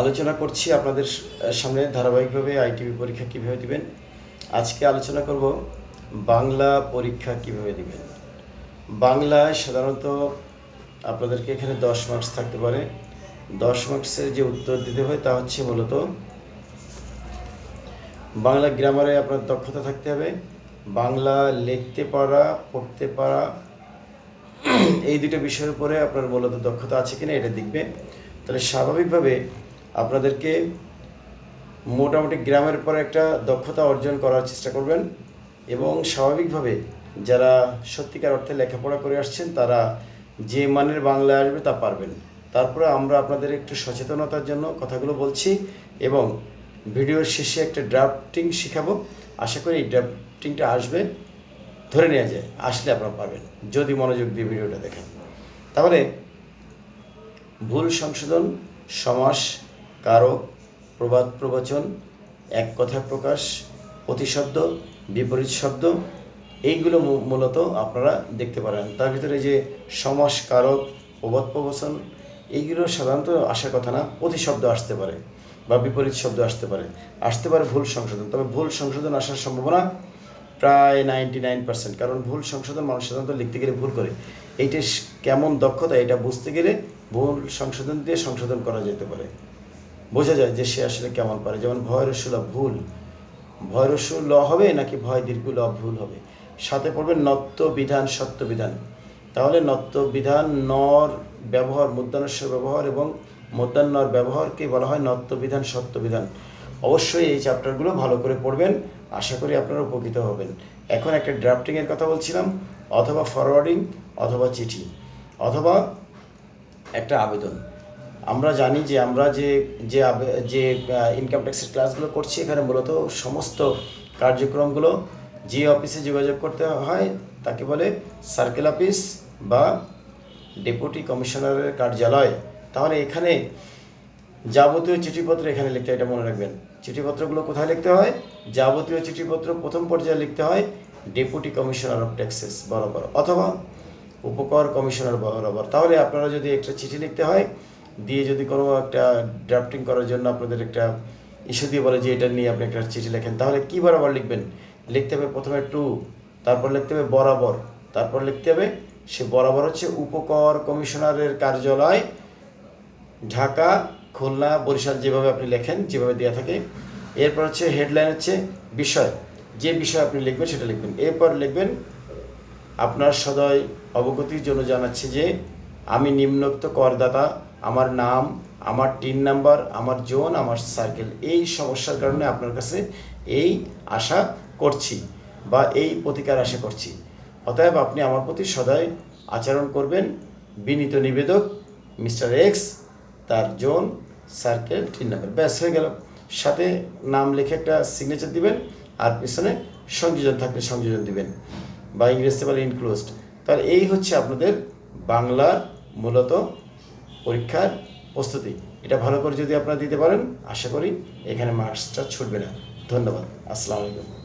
আলোচনা করছি আপনাদের সামনে ধারাবাহিকভাবে আইটিভি পরীক্ষা কীভাবে দিবেন। আজকে আলোচনা করব বাংলা পরীক্ষা কীভাবে দিবেন। বাংলায় সাধারণত আপনাদেরকে এখানে দশ মার্কস থাকতে পারে। দশ মার্কসের যে উত্তর দিতে হয় তা হচ্ছে মূলত বাংলা গ্রামারে আপনার দক্ষতা থাকতে হবে, বাংলা লিখতে পারা, পড়তে পারা, এই দুটো বিষয়ের উপরে আপনার মূলত দক্ষতা আছে কিনা এটা দেখবে তাহলে স্বাভাবিকভাবে আপনাদেরকে মোটামুটি গ্রামের পর একটা দক্ষতা অর্জন করার চেষ্টা করবেন এবং স্বাভাবিকভাবে যারা সত্যিকার অর্থে লেখাপড়া করে আসছেন, তারা যে মানের বাংলা আসবে তা পারবেন। তারপরে আমরা আপনাদের একটু সচেতনতার জন্য কথাগুলো বলছি এবং ভিডিওর শেষে একটা ড্রাফটিং শেখাবো। আশা করি এই ড্রাফটিংটা আসবে, ধরে নেওয়া যায়, আসলে আপনারা পারবেন, যদি মনোযোগ দিয়ে ভিডিওটা দেখেন। তাহলে ভুল সংশোধন, সমাস কারক প্রবাদ প্রবচন, এক কথা প্রকাশ প্রতিশব্দ বিপরীত শব্দ, এইগুলো মূলত আপনারা দেখতে পারেন। তার ভিতরে যে সমাস কারক প্রবাদ প্রবচন, এইগুলো সাধারণত আসার কথা না প্রতিশব্দ আসতে পারে বা বিপরীত শব্দ আসতে পারে। আসতে পারে ভুল সংশোধন। তবে ভুল সংশোধন আসার সম্ভাবনা প্রায় নাইনটি নাইন পার্সেন্ট। কারণ ভুল সংশোধন মানুষ সাধারণত লিখতে গেলে ভুল করে। এইটা কেমন দক্ষতা এটা বুঝতে গেলে ভুল সংশোধন দিয়ে সংশোধন করা যেতে পারে। বোঝা যায় যে সে আসলে কেমন পারে। যেমন ভয় রসুলা ভুল। ভয় রসু ল হবে নাকি ভয় দীর্ঘ ল ভুল হবে? সাথে পড়বে নত্য বিধান, সত্য বিধান। তাহলে নত্য বিধান, নর ব্যবহার মুদ্রানস্বর ব্যবহার এবং মুদ্রান্নর ব্যবহারকে বলা হয় নত্য বিধান, সত্য বিধান। অবশ্যই এই চ্যাপ্টারগুলো ভালো করে পড়বেন। আশা করি আপনারা উপকৃত হবেন। এখন একটা ড্রাফটিংয়ের কথা বলছিলাম, অথবা ফরওয়ার্ডিং অথবা চিঠি, অথবা একটা আবেদন। আমরা জানি যে আমরা যে যে যে ইনকাম ট্যাক্সের ক্লাসগুলো করছি, এখানে মূলত সমস্ত কার্যক্রমগুলো যে অফিসে যোগাযোগ করতে হয়, তাকে বলে সার্কেল অফিস বা ডেপুটি কমিশনারের কার্যালয়। তাহলে এখানে যাবতীয় চিঠিপত্র এখানে লিখতে হয়, এটা মনে রাখবেন। চিঠিপত্রগুলো কোথায় লিখতে হয়? যাবতীয় চিঠিপত্র প্রথম পর্যায়ে লিখতে হয় ডেপুটি কমিশনার অফ ট্যাক্সেস বরাবর, অথবা উপকর কমিশনার বরাবর। তাহলে আপনারা যদি একটা চিঠি লিখতে হয় দিয়ে যদি কোনো একটা ড্রাফটিং করার জন্য আপনাদের একটা ইস্যু দিয়ে বলে যে এটা নিয়ে আপনি একটা চিঠি লেখেন, তাহলে কি বরাবর লিখবেন? লিখতে হবে প্রথমে টু, তারপর লিখতে হবে বরাবর। তারপর লিখতে হবে, সে বরাবর হচ্ছে উপকর কমিশনারের কার্যালয়, ঢাকা, খুলনা, বরিশাল যেভাবে আপনি লেখেন, যেভাবে দেওয়া থাকে। এরপর হচ্ছে হেডলাইন হচ্ছে বিষয়। যে বিষয় আপনি লিখবেন সেটা লিখবেন। এরপর লিখবেন, আপনার সদয় অবগতির জন্য জানাচ্ছি যে, আমি নিম্নোক্ত করদাতা আমার নাম, আমার টিন নাম্বার, আমার জোন, আমার সার্কেল এই সমস্যার কারণে আপনার কাছে এই আশা করছি বা এই প্রতিকার আশা করছি। অতএব আপনি আমার প্রতি সদয় আচরণ করবেন, বিনীত নিবেদক মিস্টার এক্স, তার জোন সার্কেল টিন নাম্বার ব্যাস, হয়ে গেল। সাথে নাম লিখে একটা সিগনেচার দিবেন, আর পিছনে সংযোজন থাকলে সংযোজন দিবেন, বা ইংরেজিতে বলে ইনক্লোজড তাহলে এই হচ্ছে আপনাদের বাংলার মূলত পরীক্ষার প্রস্তুতি। এটা ভালো করে যদি আপনারা দিতে পারেন, আশা করি এখানে মার্কসটা ছুটবে না। ধন্যবাদ। আসসালামু আলাইকুম।